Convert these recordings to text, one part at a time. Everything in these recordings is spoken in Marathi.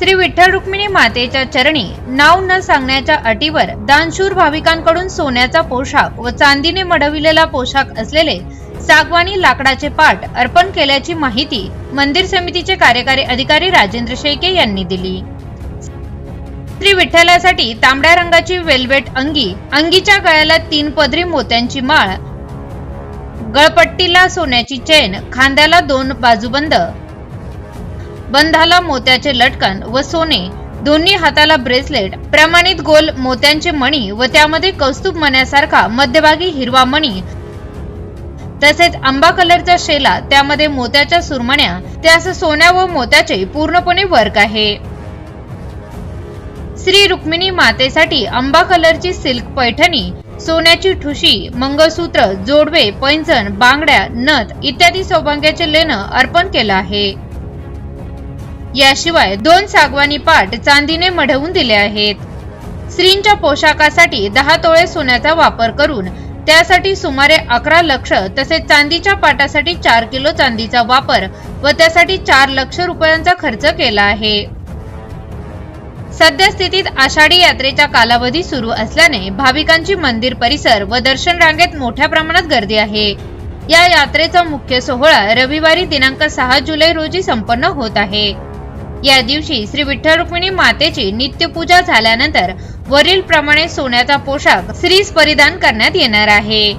श्री विठ्ठल रुक्मिणी मातेच्या चरणी नाव न सांगण्याच्या अटीवर दानशूर भाविकांकडून सोन्याचा पोशाख व चांदीने मढविलेला पोशाख असलेले सागवानी लाकडाचे पाट अर्पण केल्याची माहिती मंदिर समितीचे कार्यकारी अधिकारी राजेंद्र शेके यांनी दिली. श्री विठ्ठलासाठी तांबड्या रंगाची वेल्वेट अंगी अंगीच्या गळ्याला तीन पदरी मोत्यांची माळ गळपट्टीला सोन्याची चेन खांद्याला दोन बाजूबंद बंधाला मोत्याचे लटकन व सोने दोन्ही हाताला ब्रेसलेट प्रमाणित गोल मोत्यांचे मणी व त्यामध्ये कौस्तुभ मण्यासारखा मध्यभागी हिरवा मणी तसेच आंबा कलरचा शेला त्यामध्ये मोत्याच्या सुरमण्या त्यास सोन्या व मोत्याचे पूर्णपणे वर्क आहे. श्री रुक्मिणी मातेसाठी आंबा कलरची सिल्क पैठणी सोन्याची ठुशी मंगळसूत्र जोडवे पैंजण बांगड्या नथ इत्यादी सौभाग्याचे लेणं अर्पण केलं आहे. याशिवाय दोन सागवानी पाट चांदीने मढवून दिले आहेत. स्त्रींच्या पोशाखासाठी दहा तोळे सोन्याचा वापर करून त्यासाठी सुमारे अकरा लक्ष तसेच चांदीच्या पाटासाठी चार किलो चांदीचा वापर व त्यासाठी चार लक्ष रुपयांचा खर्च केला आहे. सध्या स्थितीत आषाढी यात्रेचा कालावधी सुरू असल्याने भाविकांची मंदिर परिसर व दर्शन रांगेत मोठ्या प्रमाणात गर्दी आहे. या यात्रेचा मुख्य सोहळा रविवारी दिनांक सहा जुलै रोजी संपन्न होत आहे. या दिवशी श्री विठ्ठल रुक्मिणी मातेची नित्यपूजा झाल्यानंतर वरील प्रमाणे सोन्याचा पोशाख श्रीस परिधान करण्यात येणार आहे.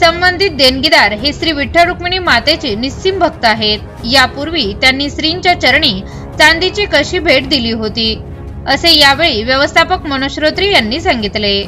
संबंधित देणगीदार हे श्री विठ्ठल रुक्मिणी मातेचे निस्सिम भक्त आहेत. यापूर्वी त्यांनी श्रींच्या चरणी चांदीची कशी भेट दिली होती? असे यावेळी व्यवस्थापक मनोश्रोत्री यांनी सांगितले.